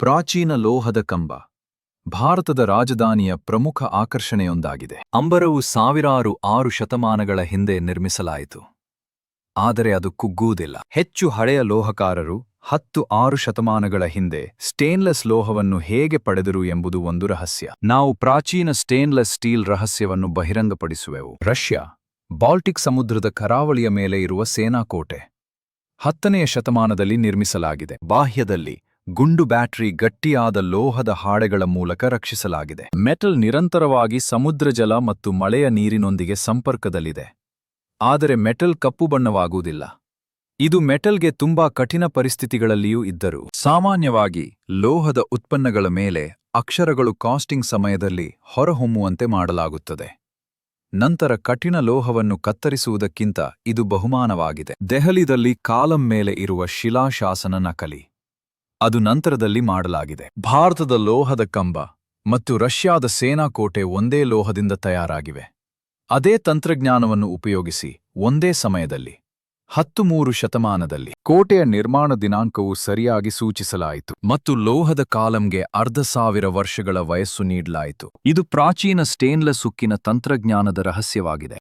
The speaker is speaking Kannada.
ಪ್ರಾಚೀನ ಲೋಹದ ಕಂಬ, ಭಾರತದ ರಾಜಧಾನಿಯ ಪ್ರಮುಖ ಆಕರ್ಷಣೆಯೊಂದಾಗಿದೆ. ಅಂಬರವು ಸಾವಿರಾರು ಆರು ಶತಮಾನಗಳ ಹಿಂದೆ ನಿರ್ಮಿಸಲಾಯಿತು. ಆದರೆ ಅದು ಕುಗ್ಗುವುದಿಲ್ಲ. ಹೆಚ್ಚು ಹಳೆಯ ಲೋಹಕಾರರು ಹತ್ತು ಆರು ಶತಮಾನಗಳ ಹಿಂದೆ ಸ್ಟೇನ್ಲೆಸ್ ಲೋಹವನ್ನು ಹೇಗೆ ಪಡೆದರು ಎಂಬುದು ಒಂದು ರಹಸ್ಯ. ನಾವು ಪ್ರಾಚೀನ ಸ್ಟೇನ್ಲೆಸ್ ಸ್ಟೀಲ್ ರಹಸ್ಯವನ್ನು ಬಹಿರಂಗಪಡಿಸುವೆವು. ರಷ್ಯಾ, ಬಾಲ್ಟಿಕ್ ಸಮುದ್ರದ ಕರಾವಳಿಯ ಮೇಲೆ ಇರುವ ಸೇನಾಕೋಟೆ ಹತ್ತನೆಯ ಶತಮಾನದಲ್ಲಿ ನಿರ್ಮಿಸಲಾಗಿದೆ. ಬಾಹ್ಯದಲ್ಲಿ ಗುಂಡು ಬ್ಯಾಟರಿ ಗಟ್ಟಿಯಾದ ಲೋಹದ ಹಾಡೆಗಳ ಮೂಲಕ ರಕ್ಷಿಸಲಾಗಿದೆ. ಮೆಟಲ್ ನಿರಂತರವಾಗಿ ಸಮುದ್ರ ಜಲ ಮತ್ತು ಮಳೆಯ ನೀರಿನೊಂದಿಗೆ ಸಂಪರ್ಕದಲ್ಲಿದೆ. ಆದರೆ ಮೆಟಲ್ ಕಪ್ಪು ಬಣ್ಣವಾಗುವುದಿಲ್ಲ. ಇದು ಮೆಟಲ್ಗೆ ತುಂಬಾ ಕಠಿಣ ಪರಿಸ್ಥಿತಿಗಳಲ್ಲಿಯೂ ಇದ್ದರು, ಸಾಮಾನ್ಯವಾಗಿ ಲೋಹದ ಉತ್ಪನ್ನಗಳ ಮೇಲೆ ಅಕ್ಷರಗಳು ಕಾಸ್ಟಿಂಗ್ ಸಮಯದಲ್ಲಿ ಹೊರಹೊಮ್ಮುವಂತೆ ಮಾಡಲಾಗುತ್ತದೆ. ನಂತರ ಕಠಿಣ ಲೋಹವನ್ನು ಕತ್ತರಿಸುವುದಕ್ಕಿಂತ ಇದು ಬಹುಮಾನವಾಗಿದೆ. ದೆಹಲಿದಲ್ಲಿ ಕಾಲಂ ಮೇಲೆ ಇರುವ ಶಿಲಾಶಾಸನ ನಕಲಿ. ಅದು ನಂತರದಲ್ಲಿ ಮಾಡಲಾಗಿದೆ. ಭಾರತದ ಲೋಹದ ಕಂಬ ಮತ್ತು ರಷ್ಯಾದ ಸೇನಾಕೋಟೆ ಒಂದೇ ಲೋಹದಿಂದ ತಯಾರಾಗಿವೆ. ಅದೇ ತಂತ್ರಜ್ಞಾನವನ್ನು ಉಪಯೋಗಿಸಿ ಒಂದೇ ಸಮಯದಲ್ಲಿ ಹತ್ತು ಮೂರು ಶತಮಾನದಲ್ಲಿ ಕೋಟೆಯ ನಿರ್ಮಾಣ ದಿನಾಂಕವು ಸರಿಯಾಗಿ ಸೂಚಿಸಲಾಯಿತು ಮತ್ತು ಲೋಹದ ಕಾಲಂಗೆ ಅರ್ಧ ಸಾವಿರ ವರ್ಷಗಳ ವಯಸ್ಸು ನೀಡಲಾಯಿತು. ಇದು ಪ್ರಾಚೀನ ಸ್ಟೇನ್ಲೆಸ್ ಉಕ್ಕಿನ ತಂತ್ರಜ್ಞಾನದ ರಹಸ್ಯವಾಗಿದೆ.